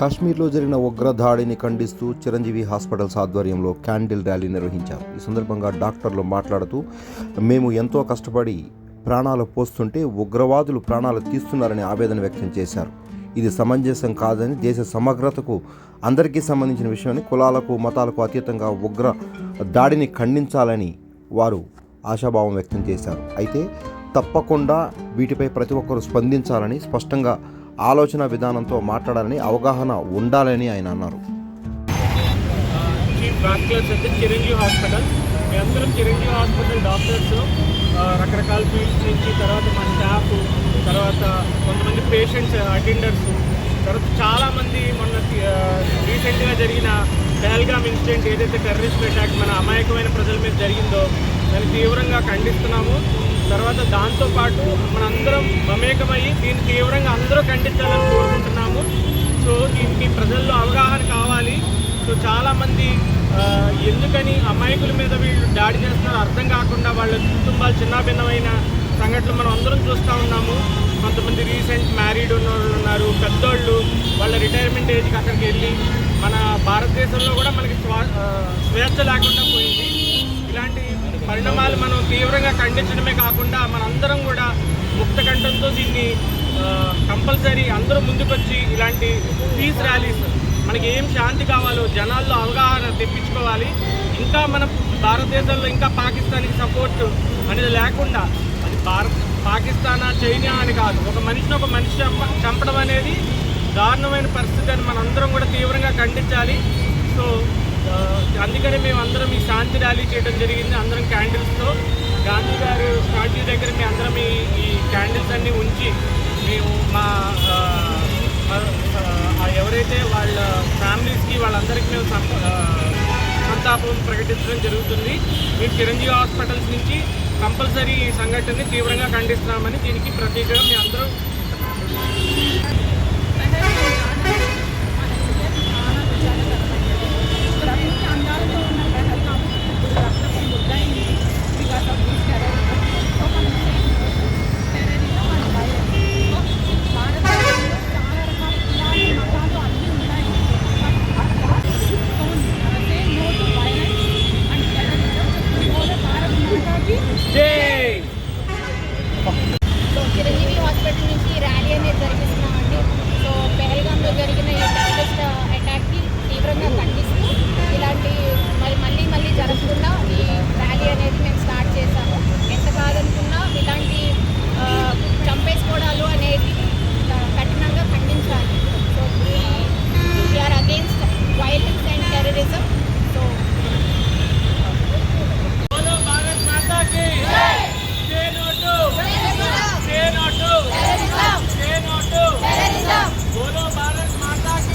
కాశ్మీర్లో జరిగిన ఉగ్ర దాడిని ఖండిస్తూ చిరంజీవి హాస్పిటల్స్ ఆధ్వర్యంలో క్యాండిల్ ర్యాలీ నిర్వహించారు. ఈ సందర్భంగా డాక్టర్లు మాట్లాడుతూ మేము ఎంతో కష్టపడి ప్రాణాలు పోస్తుంటే ఉగ్రవాదులు ప్రాణాలు తీస్తున్నారని ఆవేదన వ్యక్తం చేశారు. ఇది సమంజసం కాదని దేశ సమగ్రతకు అందరికీ సంబంధించిన విషయమని కులాలకు మతాలకు అతీతంగా ఉగ్ర దాడిని ఖండించాలని వారు ఆశాభావం వ్యక్తం చేశారు. అయితే తప్పకుండా వీటిపై ప్రతి ఒక్కరూ స్పందించాలని స్పష్టంగా ఆలోచన విధానంతో మాట్లాడాలని అవగాహన ఉండాలని ఆయన అన్నారు. అయితే చిరంజీవి హాస్పిటల్. మీ అందరం చిరంజీవి హాస్పిటల్ డాక్టర్స్ రకరకాల ఫీల్డ్స్ నుంచి తర్వాత మా స్టాఫ్ తర్వాత కొంతమంది పేషెంట్స్ అటెండర్స్ తర్వాత చాలామంది మొన్న రీసెంట్గా జరిగిన పహల్గామ్ ఇన్సిడెంట్ ఏదైతే టెర్రరిస్ట్ అటాక్ మన అమాయకమైన ప్రజల మీద జరిగిందో దాన్ని తీవ్రంగా ఖండిస్తున్నాము. తర్వాత దాంతోపాటు మనందరం మమేకమయ్యి దీన్ని తీవ్రంగా పండించాలని కోరుకుంటున్నాము. సో దీనికి ప్రజల్లో అవగాహన కావాలి. సో చాలామంది ఎందుకని అమాయకుల మీద వీళ్ళు దాడి చేస్తున్నారో అర్థం కాకుండా వాళ్ళ కుటుంబాలు చిన్నభిన్నమైన సంఘటనలు మనం అందరం చూస్తూ ఉన్నాము. కొంతమంది రీసెంట్ మ్యారీడ్ ఉన్న వాళ్ళు ఉన్నారు పెద్దోళ్ళు వాళ్ళ రిటైర్మెంట్ ఏజ్కి అక్కడికి వెళ్ళి మన భారతదేశంలో కూడా మనకి స్వా స్వేచ్ఛ లేకుండా పోయింది. ఇలాంటి పరిణామాలు మనం తీవ్రంగా ఖండించడమే కాకుండా మనందరం కూడా కంపల్సరీ అందరూ ముందుకొచ్చి ఇలాంటి పీస్ ర్యాలీస్ మనకి ఏం శాంతి కావాలో జనాల్లో అవగాహన తెప్పించుకోవాలి. ఇంకా మన భారతదేశంలో ఇంకా పాకిస్తాన్కి సపోర్ట్ అనేది లేకుండా అది భారత్ పాకిస్తానా చైనా అని కాదు. ఒక మనిషిని ఒక మనిషి చంప చంపడం అనేది దారుణమైన పరిస్థితి అని మనందరం కూడా తీవ్రంగా ఖండించాలి. సో అందుకనే మేము అందరం ఈ శాంతి ర్యాలీ చేయడం జరిగింది. అందరం క్యాండిల్స్తో గాంధీ గారు స్టాట్యూ దగ్గర మేము అందరం ఈ ఈ క్యాండిల్స్ అన్నీ ఉంచి మేము మా ఆ, మా- అయితే వాళ్ళ ఫ్యామిలీస్కి వాళ్ళందరికీ మేము సంతాపం ప్రకటించడం జరుగుతుంది. మేము చిరంజీవి హాస్పిటల్స్ నుంచి కంపల్సరీ ఈ సంఘటనని తీవ్రంగా ఖండిస్తున్నామని దీనికి ప్రతీకగా మీ అందరూ జై సో చిరంజీవి హాస్పిటల్ నుంచి ఈ ర్యాలీ అనేది జరిగిస్తున్నామండి సో పెహల్గాంలో జరిగిన ఈ టెర్రరిస్ట్ అటాక్కి తీవ్రంగా ఖండిస్తూ ఇలాంటి మరి మళ్ళీ మళ్ళీ జరగకుండా ఈ ర్యాలీ అనేది మేము స్టార్ట్ చేశాము ఎంత కాదనుకున్నా ఇలాంటి ఆ, చంపేసుకోవడాలు అనేది ఆ, కఠినంగా ఖండించాలి so we are against violence and terrorism so బోలో భారత్ మాతా కి జై నోటు జై నోటు జై నోటు బోలో భారత్ మాతా కి